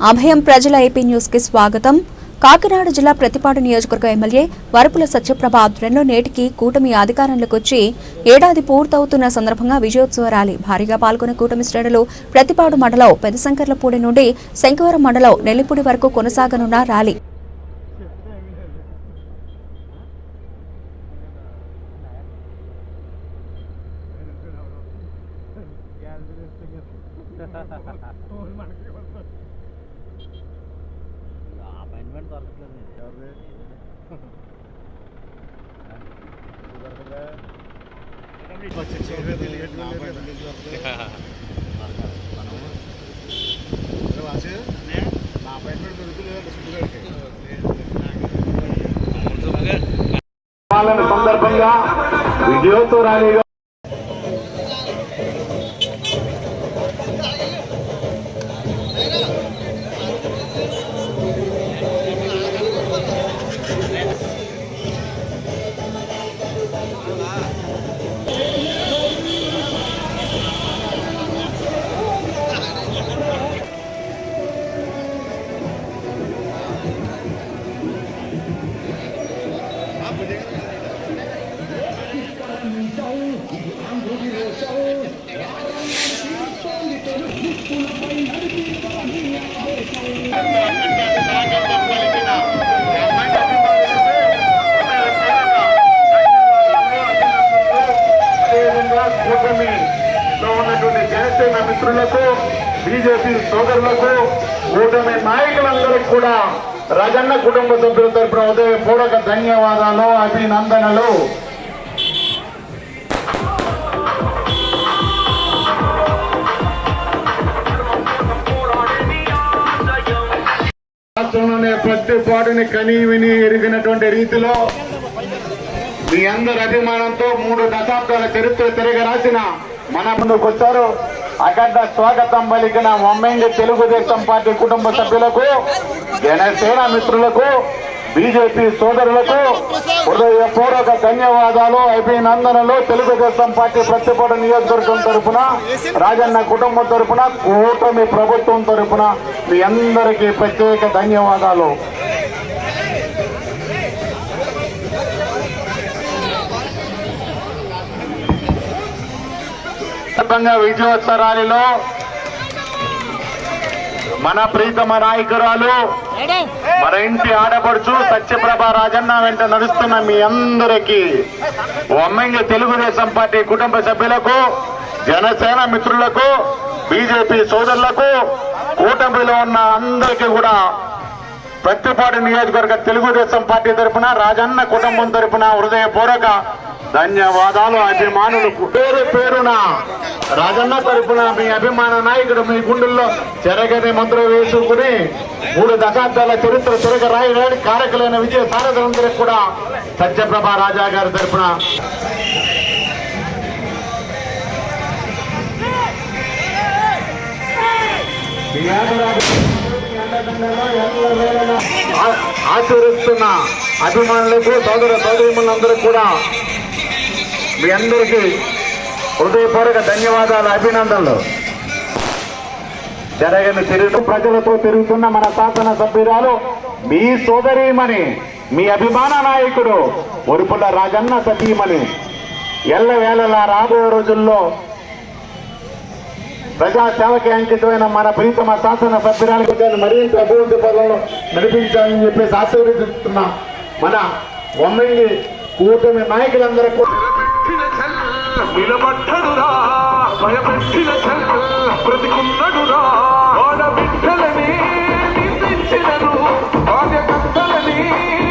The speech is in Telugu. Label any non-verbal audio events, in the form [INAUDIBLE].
అభయం ప్రజల ఏపీ న్యూస్కి స్వాగతం. కాకినాడ జిల్లా ప్రతిపాడు నియోజకవర్గ ఎమ్మెల్యే వరపుల సత్యప్రభ ఆధ్వర్యంలో నేటికి కూటమి అధికారంలోకి వచ్చి ఏడాది పూర్తవుతున్న సందర్భంగా విజయోత్సవ ర్యాలీ భారీగా పాల్గొన్న కూటమి శ్రేణులు ప్రతిపాడు మండలం పెదశంకర్లపూడి నుండి శంకవరం మండలం నెల్లిపూడి వరకు కొనసాగనున్న ర్యాలీ. [LAUGHS] [LAUGHS] అపాయింట్మెంట్ దొరకట్లేదు పాలన సందర్భంగా విజయోత్సవ ర్యాలీగా lá. బీజేపీ సోదరులకు కూటమి నాయకులందరికీ కూడా రజన్న కుటుంబ సభ్యుల తరఫున ఉదయపూర్వక ధన్యవాదాలు అభినందనలు. రాష్ట్రంలోనే ప్రతి పాటుని కని విని ఎరిగినటువంటి రీతిలో మీ అందరి అభిమానంతో మూడు దశాబ్దాల చరిత్ర తిరగరాసిన మన ముందుకు వచ్చారు. అక్కడ స్వాగతం పలికిన మొమ్మెంగి తెలుగుదేశం పార్టీ కుటుంబ సభ్యులకు జనసేన మిత్రులకు బీజేపీ సోదరులకు హృదయపూర్వక ధన్యవాదాలు. అభినందనలు తెలుగుదేశం పార్టీ ప్రతిపాడు నియోజకవర్గం తరపున రాజన్న కుటుంబం తరపున కూటమి ప్రభుత్వం తరపున మీ అందరికీ ప్రత్యేక ధన్యవాదాలు. సందర్భంగా విజయోత్సవ ర్యాలీలో మన ప్రీతమ నాయకురాలు మన ఇంటి ఆడపడుచు సత్యప్రభ రాజన్న వెంట నడుస్తున్న మీ అందరికీ ఒమ్మంగి తెలుగుదేశం పార్టీ కుటుంబ సభ్యులకు జనసేన మిత్రులకు బీజేపీ సోదరులకు కూటమిలో ఉన్న అందరికీ కూడా ప్రతిపాటి నియోజకవర్గ తెలుగుదేశం పార్టీ తరఫున రాజన్న కుటుంబం తరఫున హృదయపూర్వక ధన్యవాదాలు అభిమానులకు. పేరు పేరున రాజన్న తరపున మీ అభిమాన నాయకుడు మీ గుండెల్లో చెరగని మంత్రులు వేసుకుని మూడు దశాబ్దాల చరిత్ర తిరగ రాయడానికి కారకులైన విజయ సారథులందరికీ కూడా సత్యప్రభ రాజా గారి తరపున. ఆచరిస్తున్న అభిమానులకు సోదర సోదరిమణులందరూ కూడా మీ అందరికీ హృదయపూర్వక ధన్యవాదాలు అభినందనలు. జరగని తిరుగు ప్రజలతో తిరుగుతున్న మన శాసన సభ్యురాలు మీ సోదరీమణి మీ అభిమాన నాయకుడు ఒరుపుల రాజన్న సతీమణి. ఎల్లవేళలా రాబోయే రోజుల్లో ప్రజా సేవకి అంకితమైన మన ప్రీతమ శాసన సభ్యురాలకు మరింత అభివృద్ధి పనులను నడిపించాలని చెప్పేసి ఆశీర్వదిస్తున్న మన వమ్మంగి కూటమి నాయకులందరూ కూడా నిలబడ్డడురా భయపెట్టిన చల్ బ్రతికున్నడురా.